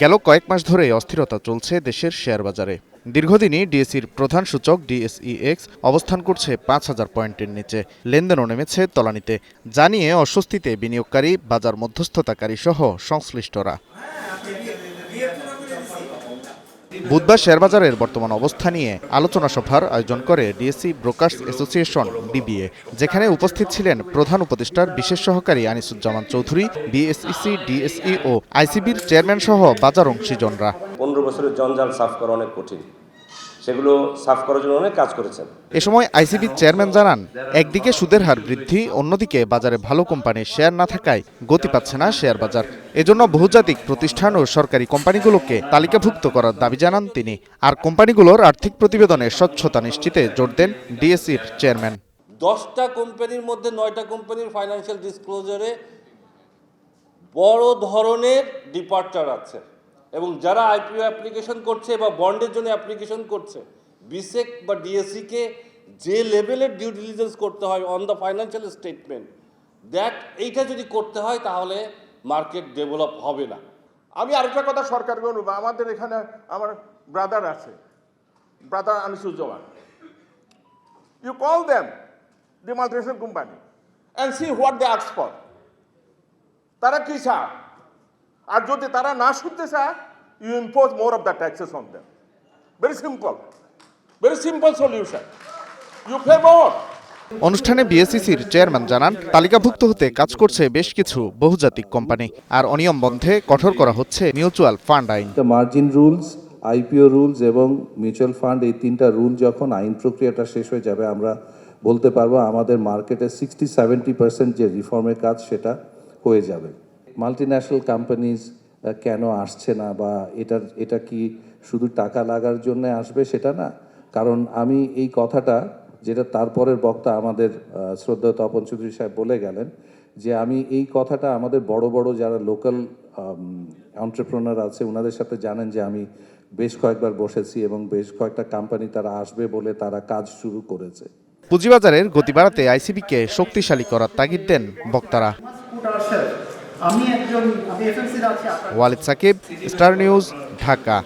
গেল কয়েক মাস ধরে অস্থিরতা চলছে দেশের শেয়ার বাজারে। দীর্ঘদিনই ডিএসির প্রধান সূচক ডিএসইএক্স অবস্থান করছে পাঁচ হাজার পয়েন্টের নিচে। লেনদেনও নেমেছে তলানিতে। জানিয়ে অস্বস্তিতে বিনিয়োগকারী, বাজার মধ্যস্থতাকারী সহ সংশ্লিষ্টরা। বুধবার শেয়ারবাজারের বর্তমান অবস্থা নিয়ে আলোচনা সভার আয়োজন করে ডিএসসি ব্রোকার্স অ্যাসোসিয়েশন, ডিবিএ, যেখানে উপস্থিত ছিলেন প্রধান উপদেষ্টার বিশেষ সহকারী আনিসুজ্জামান চৌধুরী, বিএসইসি, ডিএসই ও আইসিবির চেয়ারম্যান সহ বাজার অংশীজনরা। পনেরো বছরের জঞ্জাল সাফ করা অনেক কঠিন। সেগুলো সাফ করার জন্য অনেক কাজ করেছেন। এ সময় আইসিবির চেয়ারম্যান জানান একদিকে সুদের হার বৃদ্ধি অন্যদিকে বাজারে ভালো কোম্পানির শেয়ার না থাকায় গতি পাচ্ছে না শেয়ার বাজার। এজন্য বহুজাতিক প্রতিষ্ঠান ও সরকারি কোম্পানিগুলোকে তালিকাভুক্ত করার দাবি জানান তিনি। আর কোম্পানিগুলোর আর্থিক প্রতিবেদনে স্বচ্ছতা নিশ্চিতে জোর দেন ডিএসসির চেয়ারম্যান। দশটা কোম্পানির মধ্যে নয়টা কোম্পানির ফাইন্যান্সিয়াল ডিসক্লোজারে বড় ধরনের ডিপার্চার আছে। এবং যারা আইপিও অ্যাপ্লিকেশন করছে বা বন্ডের জন্য অ্যাপ্লিকেশন করছে বিসেক বা ডিএসসিকে যে লেভেলের ডিউ ডিলিজেন্স করতে হয় on the financial statement that এইটা যদি করতে হয় তাহলে মার্কেট ডেভেলপ হবে না। আমি আরেকটা কথা সরকারকে অনুরোধ আমাদের এখানে আমার ব্রাদার আছে brother Anisuzzaman you call them the multinational company and see what they আক্স for তারা কি চায়? আর যদি তারা না শুনতে চায় you impose more of the taxes on them very simple very simple solution you pay more অনুষ্ঠানে বিএসইসির চেয়ারম্যান জানান তালিকাভুক্ত হতে কাজ করছে বেশ কিছু বহুজাতিক কোম্পানি আর অনিয়ম বন্ধে কঠোর করা হচ্ছে মিউচুয়াল ফান্ড আইন। The margin rules IPO rules এবং মিউচুয়াল ফান্ড এই তিনটা রুল যখন আইন প্রক্রিয়াটা শেষ হয়ে যাবে আমরা বলতে পারব আমাদের মার্কেটে সিক্সটি সেভেন্টি পার্সেন্ট যে রিফর্মের কাজ সেটা হয়ে যাবে। মাল্টি ন্যাশনাল কোম্পানিজ কেন আসছে না বা এটা এটা কি শুধু টাকা লাগার জন্য আসবে সেটা না? কারণ আমি এই কথাটা যেটা তারপরের বক্তা আমাদের আহ, শ্রদ্ধেয় তপন চৌধুরী সাহেব বলে গেলেন যে আমি এই কথাটা আমাদের বড় বড় যারা লোকাল অন্টারপ্রনার আছে ওনাদের সাথে জানেন যে আমি বেশ কয়েকবার বসেছি এবং বেশ কয়েকটা কোম্পানি তারা আসবে বলে তারা কাজ শুরু করেছে। পুঁজিবাজারের গতি বাড়াতে আইসিবিকে শক্তিশালী করার তাগিদ দেন বক্তারা. আমি একজন আমি এফএমসিতে ওয়ালিদ সাকিব স্টার নিউজ ঢাকা।